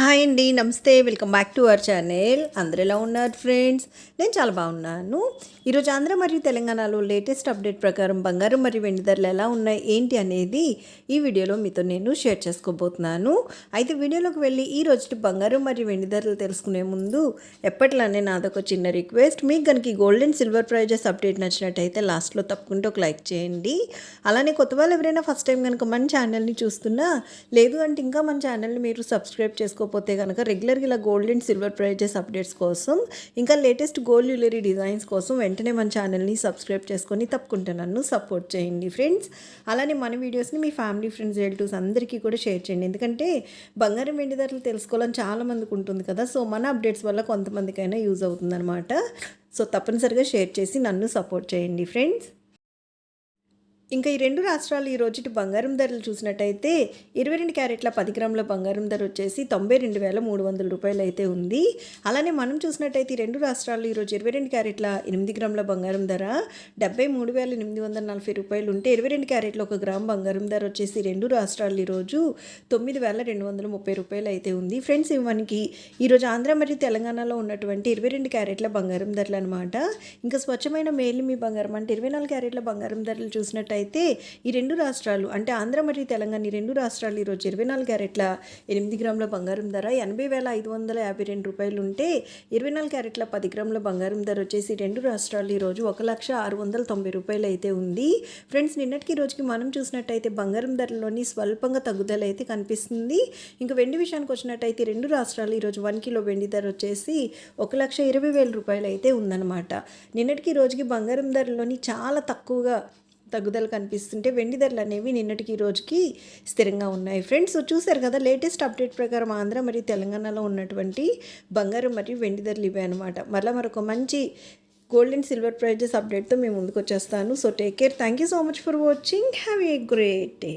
Hi అండి నమస్తే. Welcome back to our channel. అందరు ఎలా ఉన్నారు ఫ్రెండ్స్? నేను చాలా బాగున్నాను. ఈరోజు ఆంధ్ర మరియు తెలంగాణలో లేటెస్ట్ అప్డేట్ ప్రకారం బంగారం మరియు వెండి ధరలు ఎలా ఉన్నాయి ఏంటి అనేది ఈ వీడియోలో మీతో నేను షేర్ చేసుకోబోతున్నాను. అయితే వీడియోలోకి వెళ్ళి ఈ రోజు బంగారం మరియు వెండి ధరలు తెలుసుకునే ముందు ఎప్పట్లానే నాదొక చిన్న రిక్వెస్ట్. మీకు కనుక gold and silver prizes update నచ్చినట్టయితే లాస్ట్లో తప్పకుండా ఒక లైక్ చేయండి. అలానే కొత్త వాళ్ళు ఎవరైనా ఫస్ట్ టైం కనుక మన ఛానల్ని చూస్తున్నా లేదు అంటే ఇంకా మన ఛానల్ని మీరు సబ్స్క్రైబ్ చేసుకోకపోతే కనుక రెగ్యులర్గా ఇలా gold and silver prizes updates కోసం ఇంకా లేటెస్ట్ గోల్డ్ జ్యువెలరీ డిజైన్స్ కోసం వెంటనే మన ఛానల్ని సబ్స్క్రైబ్ చేసుకొని తప్పకుండా నన్ను సపోర్ట్ చేయండి ఫ్రెండ్స్ అలానే మన వీడియోస్ని మీ ఫ్యామిలీ ఫ్రెండ్స్ రిలేటివ్స్ అందరికీ కూడా షేర్ చేయండి. ఎందుకంటే బంగారం వెండి ధరలు తెలుసుకోవాలని చాలామందికి ఉంటుంది కదా. సో మన అప్డేట్స్ వల్ల కొంతమందికైనా యూజ్ అవుతుందన్నమాట. సో తప్పనిసరిగా షేర్ చేసి నన్ను సపోర్ట్ చేయండి ఫ్రెండ్స్ ఇంకా ఈ రెండు రాష్ట్రాలు ఈ రోజుటి బంగారం ధరలు చూసినట్టయితే ఇరవై రెండు క్యారెట్ల పది గ్రాముల బంగారం ధర వచ్చేసి తొంభై రెండు వేల మూడు వందల రూపాయలు అయితే ఉంది. అలానే మనం చూసినట్టయితే ఈ రెండు రాష్ట్రాలు ఈరోజు ఇరవై రెండు క్యారెట్ల ఎనిమిది గ్రాముల బంగారం ధర డెబ్బై మూడు వేల ఎనిమిది వందల నలభై రూపాయలు ఉంటే ఇరవై రెండు క్యారెట్ల ఒక గ్రామ్ బంగారం ధర వచ్చేసి రెండు రాష్ట్రాలు ఈరోజు తొమ్మిది వేల రెండు వందల ముప్పై రూపాయలు అయితే ఉంది. ఫ్రెండ్స్ ఇవి మనకి ఈరోజు ఆంధ్ర మరియు తెలంగాణలో ఉన్నటువంటి ఇరవై రెండు క్యారెట్ల బంగారం ధరలు అనమాట ఇంకా స్వచ్ఛమైన మేలు మీ బంగారం అంటే ఇరవై నాలుగు క్యారెట్ల బంగారం ధరలు చూసినట్టయితే అయితే ఈ రెండు రాష్ట్రాలు అంటే ఆంధ్ర మరియు తెలంగాణ ఈ రెండు రాష్ట్రాలు ఈరోజు ఇరవై నాలుగు క్యారెట్ల ఎనిమిది గ్రాముల బంగారం ధర ఎనభై వేల ఐదు వందల యాభై రెండు రూపాయలు ఉంటే ఇరవై నాలుగు క్యారెట్ల పది గ్రాముల బంగారం ధర వచ్చేసి రెండు రాష్ట్రాలు ఈరోజు ఒక లక్ష ఆరు వందల తొంభై రూపాయలు అయితే ఉంది. ఫ్రెండ్స్ నిన్నటికి రోజుకి మనం చూసినట్టయితే బంగారం ధరలోని స్వల్పంగా తగ్గుదల అయితే కనిపిస్తుంది. ఇంకా వెండి విషయానికి వచ్చినట్టయితే రెండు రాష్ట్రాలు ఈరోజు వన్ కిలో వెండి ధర వచ్చేసి ఒక లక్ష ఇరవై వేల రూపాయలు అయితే ఉందన్నమాట. నిన్నటికి రోజుకి బంగారం ధరలోని చాలా తక్కువగా తగ్గుదల కనిపిస్తుంటే వెండి ధరలు అనేవి నిన్నటికి రోజుకి స్థిరంగా ఉన్నాయి. ఫ్రెండ్స్ చూశారు కదా లేటెస్ట్ అప్డేట్ ప్రకారం ఆంధ్ర మరియు తెలంగాణలో ఉన్నటువంటి బంగారం మరియు వెండి ధరలు ఇవే అనమాట మరలా మరొక మంచి గోల్డ్ అండ్ సిల్వర్ ప్రైజెస్ అప్డేట్తో మేము ముందుకు వచ్చేస్తాను. So take care thank you so much for watching have a great day